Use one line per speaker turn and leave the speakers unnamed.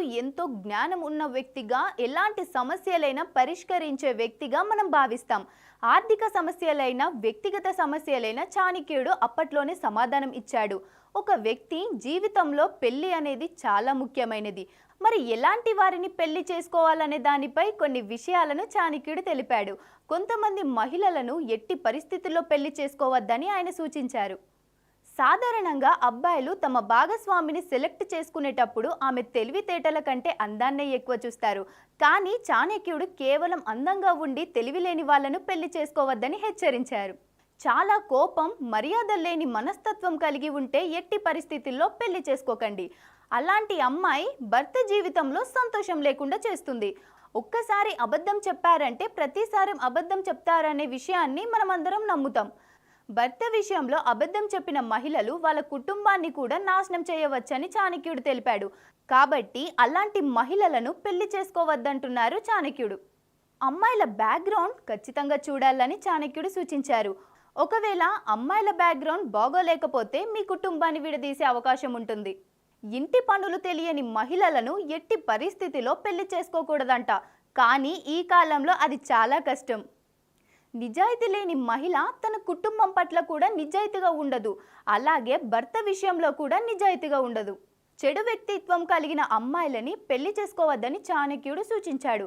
ఎంతో జ్ఞానం ఉన్న వ్యక్తిగా ఎలాంటి సమస్యలైనా పరిష్కరించే వ్యక్తిగా మనం భావిస్తాం. ఆర్థిక సమస్యలైన వ్యక్తిగత సమస్యలైన చాణక్యుడు అప్పట్లోనే సమాధానం ఇచ్చాడు. ఒక వ్యక్తి జీవితంలో పెళ్ళి అనేది చాలా ముఖ్యమైనది. మరి ఎలాంటి వారిని పెళ్ళి చేసుకోవాలనే దానిపై కొన్ని విషయాలను చాణక్యుడు తెలిపాడు. కొంతమంది మహిళలను ఎట్టి పరిస్థితుల్లో పెళ్ళి చేసుకోవద్దని ఆయన సూచించారు. సాధారణంగా అబ్బాయిలు తమ భాగస్వామిని సెలెక్ట్ చేసుకునేటప్పుడు ఆమె తెలివితేటల కంటే అందాన్నే ఎక్కువ చూస్తారు. కానీ చాణక్యుడు కేవలం అందంగా ఉండి తెలివి లేని వాళ్ళను పెళ్ళి చేసుకోవద్దని హెచ్చరించారు. చాలా కోపం మర్యాద లేని మనస్తత్వం కలిగి ఉంటే ఎట్టి పరిస్థితుల్లో పెళ్ళి చేసుకోకండి. అలాంటి అమ్మాయి భర్త జీవితంలో సంతోషం లేకుండా చేస్తుంది. ఒక్కసారి అబద్ధం చెప్పారంటే ప్రతిసారి అబద్ధం చెప్తారనే విషయాన్ని మనమందరం నమ్ముతాం. భర్త విషయంలో అబద్ధం చెప్పిన మహిళలు వాళ్ళ కుటుంబాన్ని కూడా నాశనం చేయవచ్చని చాణక్యుడు తెలిపాడు. కాబట్టి అలాంటి మహిళలను పెళ్ళి చేసుకోవద్దంటున్నారు చాణక్యుడు. అమ్మాయిల బ్యాక్గ్రౌండ్ ఖచ్చితంగా చూడాలని చాణక్యుడు సూచించారు. ఒకవేళ అమ్మాయిల బ్యాక్గ్రౌండ్ బాగోలేకపోతే మీ కుటుంబాన్ని విడదీసే అవకాశం ఉంటుంది. ఇంటి పనులు తెలియని మహిళలను ఎట్టి పరిస్థితిలో పెళ్ళి చేసుకోకూడదంట. కానీ ఈ కాలంలో అది చాలా కష్టం. నిజాయితీ లేని మహిళ తన కుటుంబం పట్ల కూడా నిజాయితీగా ఉండదు. అలాగే భర్త విషయంలో కూడా నిజాయితీగా ఉండదు. చెడు వ్యక్తిత్వం కలిగిన అమ్మాయిలని పెళ్ళి చేసుకోవద్దని చాణక్యుడు సూచించాడు.